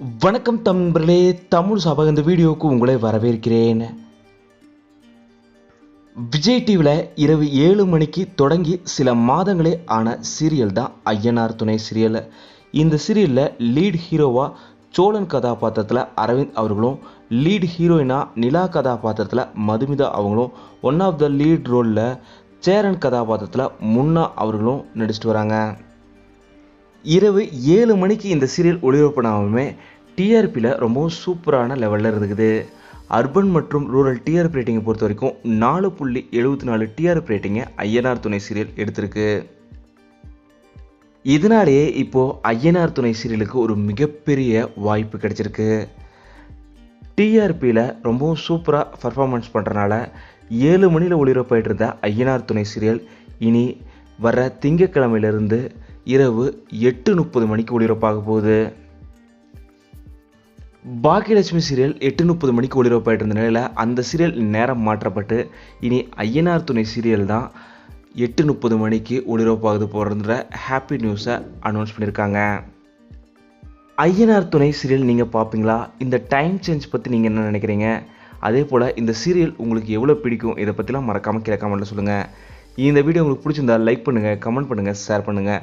வணக்கம் தம்பர்களே தமிழ் சபக இந்த வீடியோவுக்கு உங்களை வரவேற்கிறேன். விஜய் டிவியில் இரவு ஏழு மணிக்கு தொடங்கி சில மாதங்களே ஆன சீரியல் தான் ஐயனார் துணை சீரியல். இந்த சீரியலில் லீட் ஹீரோவாக சோழன் கதாபாத்திரத்தில் அரவிந்த் அவர்களும் லீட் ஹீரோயினா நிலா கதாபாத்திரத்தில் மதுமிதா அவங்களும் ஒன் ஆஃப் த லீட் ரோலில் சேரன் கதாபாத்திரத்தில் முன்னா அவர்களும் நடிச்சிட்டு வராங்க. இரவு ஏழு மணிக்கு இந்த சீரியல் ஒளிபரப்பினாலுமே டிஆர்பியில் ரொம்பவும் சூப்பரான லெவலில் இருக்குது அர்பன் மற்றும் ரூரல் டிஆர்பி ரேட்டிங்கை பொறுத்த வரைக்கும் நாலு புள்ளி எழுபத்தி நாலு டிஆர்பி ரேட்டிங்கை ஐயனார் துணை சீரியல் எடுத்திருக்கு. இதனாலேயே இப்போது ஐயனார் துணை சீரியலுக்கு ஒரு மிகப்பெரிய வாய்ப்பு கிடைச்சிருக்கு. டிஆர்பியில் ரொம்பவும் சூப்பராக பர்ஃபார்மன்ஸ் பண்ணுறனால ஏழு மணியில் ஒளிபரப்பாயிட்டு இருந்த ஐயனார் துணை சீரியல் இனி வர திங்கக்கிழமையிலிருந்து இரவு எட்டு முப்பது மணிக்கு ஒளிபரப்பாக போகுது. பாக்கியலட்சுமி சீரியல் எட்டு முப்பது மணிக்கு ஒளிபரப்பாயிட்டு இருந்த நிலையில் அந்த சீரியல் நேரம் மாற்றப்பட்டு இனி ஐயனார் துணை சீரியல் தான் எட்டு முப்பது மணிக்கு ஒளிபரப்பாகுது போகிற ஹாப்பி நியூஸை அனௌன்ஸ் பண்ணியிருக்காங்க. ஐயனார் துணை சீரியல் நீங்கள் பார்ப்பீங்களா இந்த டைம் சேஞ்ச் பற்றி நீங்கள் என்ன நினைக்கிறீங்க? அதே போல் இந்த சீரியல் உங்களுக்கு எவ்வளோ பிடிக்கும்? இதை பற்றிலாம் மறக்காமல் கீழே கமெண்ட்டில் சொல்லுங்கள் இந்த வீடியோ உங்களுக்கு பிடிச்சிருந்தா லைக் பண்ணுங்கள் கமெண்ட் பண்ணுங்கள் ஷேர் பண்ணுங்கள்